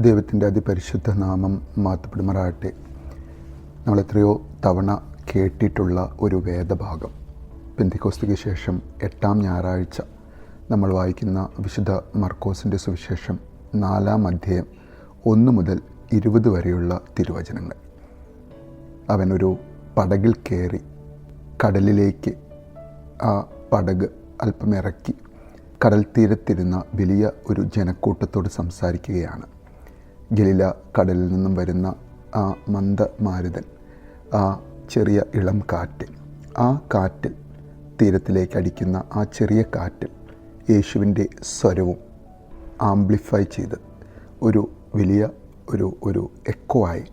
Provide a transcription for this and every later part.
ദൈവത്തിന്റെ അതിപരിശുദ്ധ നാമം മാത്തപ്പെടുമാറാകട്ടെ നമ്മളെത്രയോ തവണ കേട്ടിട്ടുള്ള ഒരു വേദഭാഗം. പെന്തിക്കോസ്തിക്ക് ശേഷം എട്ടാം ഞായറാഴ്ച നമ്മൾ വായിക്കുന്ന വിശുദ്ധ മർക്കോസിന്റെ സുവിശേഷം നാലാം അധ്യായം ഒന്ന് മുതൽ ഇരുപത് വരെയുള്ള തിരുവചനങ്ങൾ. അവനൊരു പടകിൽ കയറി കടലിലേക്ക് ആ പടക് അല്പം ഇറക്കി കടൽ തീരത്തിരുന്ന വലിയ ഒരു ജനക്കൂട്ടത്തോട് സംസാരിക്കുകയാണ്. ഗലീല കടലിൽ നിന്നും വരുന്ന ആ മന്ദമാരുതൻ ആ ചെറിയ ഇളം കാറ്റ് ആ കാറ്റിൽ തീരത്തിലേക്ക് അടിക്കുന്ന ആ ചെറിയ കാറ്റിൽ യേശുവിന്റെ സ്വരവും ആംപ്ലിഫൈ ചെയ്ത് ഒരു വലിയ ഒരു ഒരു എക്കോ ആയി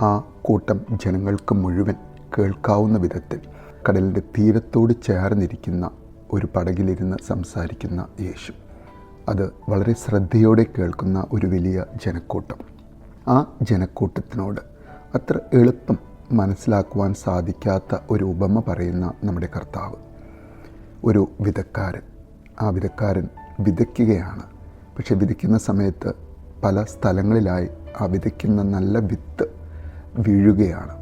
ആ കൂട്ടം ജനങ്ങൾക്ക് മുഴുവൻ കേൾക്കാവുന്ന വിധത്തിൽ കടലിന്റെ തീരത്തോട് ചേർന്നിരിക്കുന്ന ഒരു പടകിലിരുന്ന് സംസാരിക്കുന്ന യേശു. അത് വളരെ ശ്രദ്ധയോടെ കേൾക്കുന്ന ഒരു വലിയ ജനക്കൂട്ടം. ആ ജനക്കൂട്ടത്തിനോട് അത്ര എളുപ്പം മനസ്സിലാക്കുവാൻ സാധിക്കാത്ത ഒരു ഉപമ പറയുന്ന നമ്മുടെ കർത്താവ്. ഒരു വിധക്കാരൻ. ആ വിധക്കാരൻ വിതയ്ക്കുകയാണ്. പക്ഷെ വിതയ്ക്കുന്ന സമയത്ത് പല സ്ഥലങ്ങളിലായി ആ വിതയ്ക്കുന്ന നല്ല വിത്ത് വീഴുകയാണ്.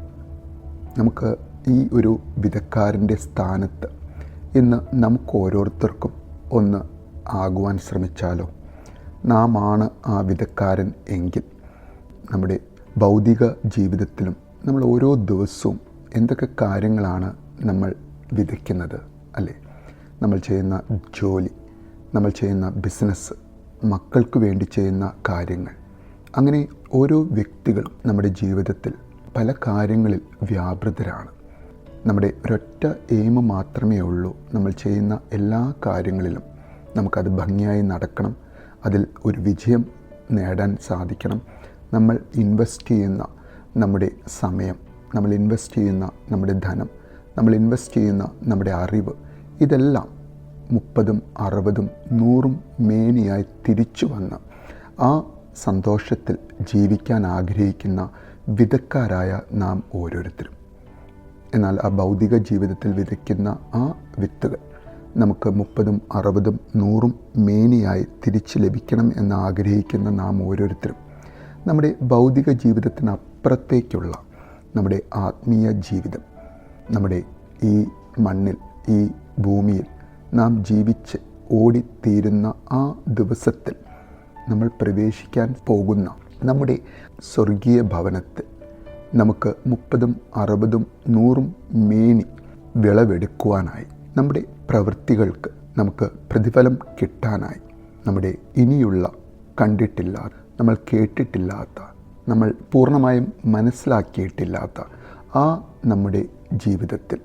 നമുക്ക് ഈ ഒരു വിധക്കാരന്റെ സ്ഥാനത്ത് ഇന്ന് നമുക്ക് ഓരോരുത്തർക്കും ഒന്ന് ആകുവാൻ ശ്രമിച്ചാലോ? നാം ആണ് ആ വിധക്കാരൻ എങ്കിൽ നമ്മുടെ ഭൗതിക ജീവിതത്തിലും നമ്മൾ ഓരോ ദിവസവും എന്തൊക്കെ കാര്യങ്ങളാണ് നമ്മൾ വിതയ്ക്കുന്നത് അല്ലേ? നമ്മൾ ചെയ്യുന്ന ജോലി നമ്മൾ ചെയ്യുന്ന ബിസിനസ് മക്കൾക്ക് വേണ്ടി ചെയ്യുന്ന കാര്യങ്ങൾ. അങ്ങനെ ഓരോ വ്യക്തികളും നമ്മുടെ ജീവിതത്തിൽ പല കാര്യങ്ങളിൽ വ്യാപൃതരാണ്. നമ്മുടെ ഒരൊറ്റ എയിം മാത്രമേ ഉള്ളൂ നമ്മൾ ചെയ്യുന്ന എല്ലാ കാര്യങ്ങളിലും നമുക്കത് ഭംഗിയായി നടക്കണം. അതിൽ ഒരു വിജയം നേടാൻ സാധിക്കണം. നമ്മൾ ഇൻവെസ്റ്റ് ചെയ്യുന്ന നമ്മുടെ സമയം നമ്മൾ ഇൻവെസ്റ്റ് ചെയ്യുന്ന നമ്മുടെ ധനം നമ്മൾ ഇൻവെസ്റ്റ് ചെയ്യുന്ന നമ്മുടെ അറിവ് ഇതെല്ലാം മുപ്പതും അറുപതും നൂറും മേനിയായി തിരിച്ചു വന്ന് ആ സന്തോഷത്തിൽ ജീവിക്കാൻ ആഗ്രഹിക്കുന്ന വിധക്കാരായ നാം ഓരോരുത്തരും. എന്നാൽ ആ ഭൗതിക ജീവിതത്തിൽ വിതയ്ക്കുന്ന ആ വിത്തുകൾ നമുക്ക് മുപ്പതും അറുപതും നൂറും മേനിയായി തിരിച്ച് ലഭിക്കണം എന്ന് ആഗ്രഹിക്കുന്ന നാം ഓരോരുത്തരും നമ്മുടെ ഭൗതിക ജീവിതത്തിനപ്പുറത്തേക്കുള്ള നമ്മുടെ ആത്മീയ ജീവിതം നമ്മുടെ ഈ മണ്ണിൽ ഈ ഭൂമിയിൽ നാം ജീവിച്ച് ഓടിത്തീരുന്ന ആ ദിവസത്തിൽ നമ്മൾ പ്രവേശിക്കാൻ പോകുന്ന നമ്മുടെ സ്വർഗീയ ഭവനത്തിൽ നമുക്ക് മുപ്പതും അറുപതും നൂറും മേനി വിളവെടുക്കുവാനായി നമ്മുടെ പ്രവൃത്തികൾക്ക് നമുക്ക് പ്രതിഫലം കിട്ടാനായി നമ്മുടെ ഇനിയുള്ള കണ്ടിട്ടില്ലാത്ത നമ്മൾ കേട്ടിട്ടില്ലാത്ത നമ്മൾ പൂർണമായും മനസ്സിലാക്കിയിട്ടില്ലാത്ത ആ നമ്മുടെ ജീവിതത്തിൽ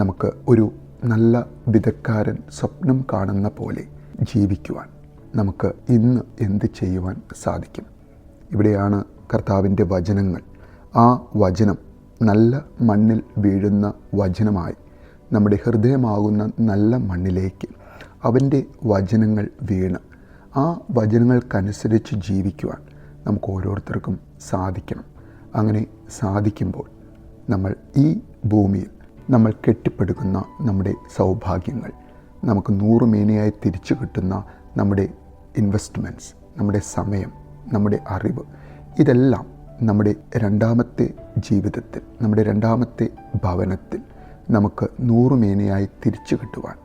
നമുക്ക് ഒരു നല്ല വിധക്കാരൻ സ്വപ്നം കാണുന്ന പോലെ ജീവിക്കുവാൻ നമുക്ക് ഇന്ന് എന്ത് ചെയ്യുവാൻ സാധിക്കും? ഇവിടെയാണ് കർത്താവിന്റെ വചനങ്ങൾ. ആ വചനം നല്ല മണ്ണിൽ വീഴുന്ന വചനമായി നമ്മുടെ ഹൃദയമാകുന്ന നല്ല മണ്ണിലേക്ക് അവന്റെ വചനങ്ങൾ വീണ്. ആ വചനങ്ങൾക്കനുസരിച്ച് ജീവിക്കുവാൻ നമുക്ക് ഓരോരുത്തർക്കും സാധിക്കണം. അങ്ങനെ സാധിക്കുമ്പോൾ നമ്മൾ ഈ ഭൂമിയിൽ നമ്മൾ കെട്ടിപ്പടുക്കുന്ന നമ്മുടെ സൗഭാഗ്യങ്ങൾ നമുക്ക് നൂറുമേനയായി തിരിച്ചു കിട്ടുന്ന നമ്മുടെ ഇൻവെസ്റ്റ്മെന്റ്സ് നമ്മുടെ സമയം നമ്മുടെ അറിവ് ഇതെല്ലാം നമ്മുടെ രണ്ടാമത്തെ ജീവിതത്തിൽ നമ്മുടെ രണ്ടാമത്തെ ഭവനത്തിൽ നമുക്ക് നൂറുമേനയായി തിരിച്ചു കിട്ടുവാൻ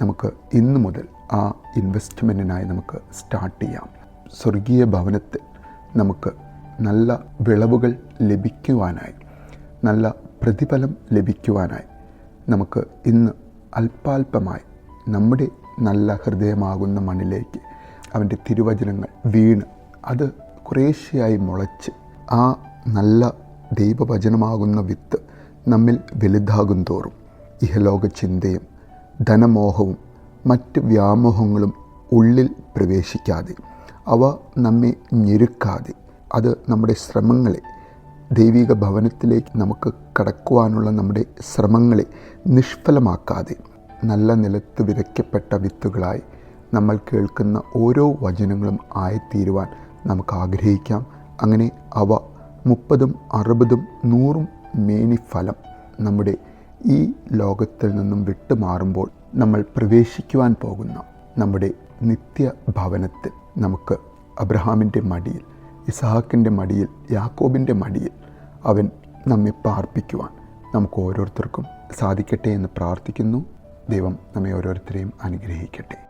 നമുക്ക് ഇന്നു മുതൽ ആ ഇൻവെസ്റ്റ്മെന്റിനായി നമുക്ക് സ്റ്റാർട്ട് ചെയ്യാം. സ്വർഗീയ ഭവനത്തിൽ നമുക്ക് നല്ല വിളവുകൾ ലഭിക്കുവാനായി നല്ല പ്രതിഫലം ലഭിക്കുവാനായി നമുക്ക് ഇന്ന് അല്പാൽപമായി നമ്മുടെ നല്ല ഹൃദയമാകുന്ന മണ്ണിലേക്ക് അവന്റെ തിരുവചനങ്ങൾ വീണ് അത് കുറേശ്ശെയായി മുളച്ച് ആ നല്ല ദൈവവചനമാകുന്ന വിത്ത് നമ്മിൽ വലുതാകും തോറും ഇഹലോക ചിന്തയും ധനമോഹവും മറ്റ് വ്യാമോഹങ്ങളും ഉള്ളിൽ പ്രവേശിക്കാതെ അവ നമ്മെ ഞെരുക്കാതെ അത് നമ്മുടെ ശ്രമങ്ങളെ ദൈവിക ഭവനത്തിലേക്ക് നമുക്ക് കടക്കുവാനുള്ള നമ്മുടെ ശ്രമങ്ങളെ നിഷ്ഫലമാക്കാതെ നല്ല നിലത്ത് വിതയ്ക്കപ്പെട്ട വിത്തുകളായി നമ്മൾ കേൾക്കുന്ന ഓരോ വചനങ്ങളും ആയിത്തീരുവാൻ നമുക്ക് ആഗ്രഹിക്കാം. അങ്ങനെ അവ മുപ്പതും അറുപതും നൂറും മേനി ഫലം നമ്മുടെ ഈ ലോകത്തിൽ നിന്നും വിട്ടുമാറുമ്പോൾ നമ്മൾ പ്രവേശിക്കുവാൻ പോകുന്ന നമ്മുടെ നിത്യ ഭവനത്തിൽ നമുക്ക് അബ്രഹാമിന്റെ മടിയിൽ ഇസഹാക്കിന്റെ മടിയിൽ യാക്കോബിന്റെ മടിയിൽ അവൻ നമ്മെ പാർപ്പിക്കുവാൻ നമുക്ക് ഓരോരുത്തർക്കും സാധിക്കട്ടെ എന്ന് പ്രാർത്ഥിക്കുന്നു. ദൈവം നമ്മെ ഓരോരുത്തരെയും അനുഗ്രഹിക്കട്ടെ.